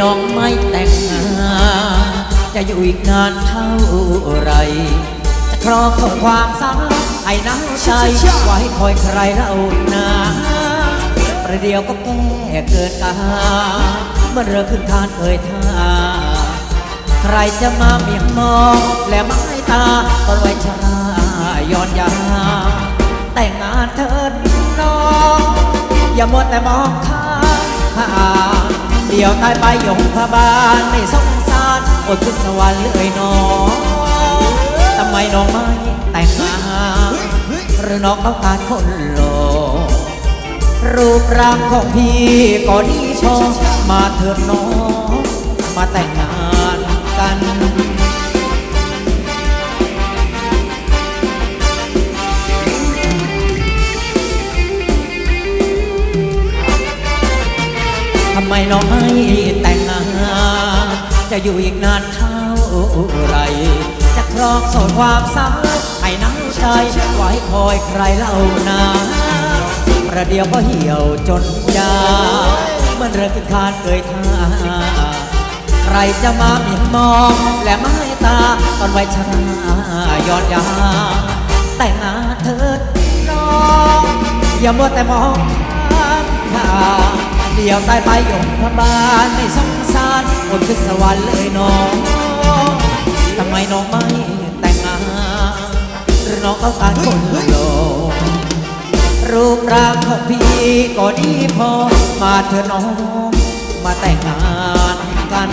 น้องไม่แต่งงานจะอยู่อีกนานเท่าไรจะครองส่งความสักให้น้ำใจไว้คอยใครเรานาประเดี๋ยวก็แก้เกินกาเมื่อเรือขึ้นคานเอ่ยท่า ใครจะมาเมียงมองและไม้ตาก็ไว้ชราย้อนยา แต่งงานเถิดน้อง อย่าหมัวแต่มองข้าง วตายไปยงพบาลไม่สงสารอดขึ้นสวรรค์เลยน้องทำไมน้องไม่แต่งงานหรือน้องต้องการคนหล่อรูปร่างของพี่ก็ดีชอมาเถิดน้อง มาแต่งงานกันำไมน้องไม่แต่งงานจะอยู่อีกนานเท่าไร จะครองโสดความสาวให้น้ำใจไว้คอยใครเล่านาประเดี๋ยวก็เหี่ยวจนยาเมื่อเรือขึ้นคานเกยท่า ใครจะมาเมียนมอง และไม้ตาตอนไว้ชรายอดยา แต่งงานเถิดน้อง อย่ามัวแต่มองข้างทาง ดียวตายไปยมพบาลไม่สงสารอดขึ้นสวรรค์เลยน้องทำไมน้องไม่แต่งงานหรือน้องต้องการคนโลรูปร่างของพี่ก็ดีพอมาเถอะน้องมาแต่งงานกัน